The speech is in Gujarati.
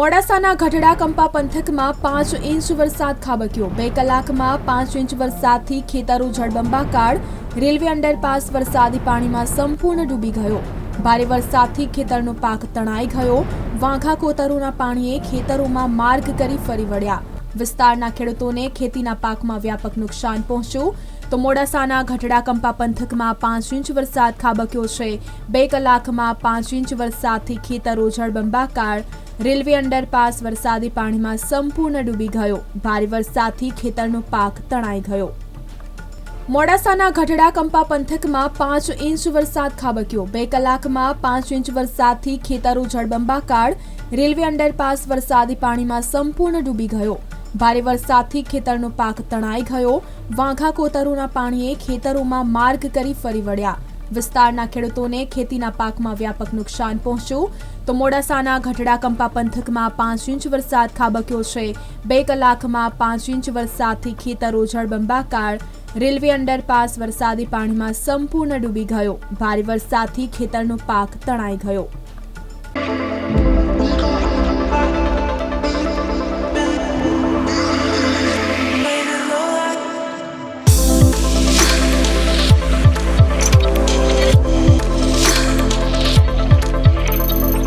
મોડાસાના ગઢડા કંપા પંથકમાં પાંચ ઇંચ વરસાદ ખાબક્યો. બે કલાકમાં પાંચ ઇંચ વરસાદથી ખેતરો જળબંબાકાર રેલવે અંડરપાસ વરસાદી પાણીમાં સંપૂર્ણ ડૂબી ગયો. ભારે વરસાદથી ખેતરનો પાક તણાઈ ગયો. વાંઘા કોતરોના પાણીએ ખેતરોમાં માર્ગ કરી ફરી વળ્યા. વિસ્તારના ખેડૂતોને ખેતીના પાકમાં વ્યાપક નુકસાન પહોંચ્યું. તો મોડાસાના ગઢડા કંપા પંથકમાં પાંચ ઇંચ વરસાદ ખાબક્યો છે. બે કલાકમાં પાંચ ઇંચ વરસાદથી ખેતરો જળબંબાકાર રેલવે અંડરપાસ વરસાદી પાણીમાં સંપૂર્ણ ડૂબી ગયો. ભારે વરસાદથી ખેતરનો પાક તણાઈ ગયો. મોડાસાના ગઢડા કંપા પંથકમાં પાંચ ઇંચ વરસાદ ખાબક્યો. બે કલાકમાં પાંચ ઇંચ વરસાદથી ખેતરો જળબંબાકાર રેલવે અંડરપાસ વરસાદી પાણીમાં સંપૂર્ણ ડૂબી ગયો. ભારે વરસાદથી ખેતરનો પાક તણાઈ ગયો. વાંઘા કોતરોના પાણીએ ખેતરોમાં માર્ગ કરી ફરી વળ્યા. વિસ્તારના ખેડૂતોને ખેતીના પાકમાં વ્યાપક નુકસાન પહોંચ્યું. તો મોડાસાના ગઢડા કંપા પંથકમાં પાંચ ઇંચ વરસાદ ખાબક્યો છે. બે કલાકમાં પાંચ ઇંચ વરસાદથી ખેતરો જળબંબાકાર. રેલવે અંડરપાસ વરસાદી પાણીમાં સંપૂર્ણ ડૂબી ગયો. ભારે વરસાદથી ખેતરનો પાક તણાઈ ગયો.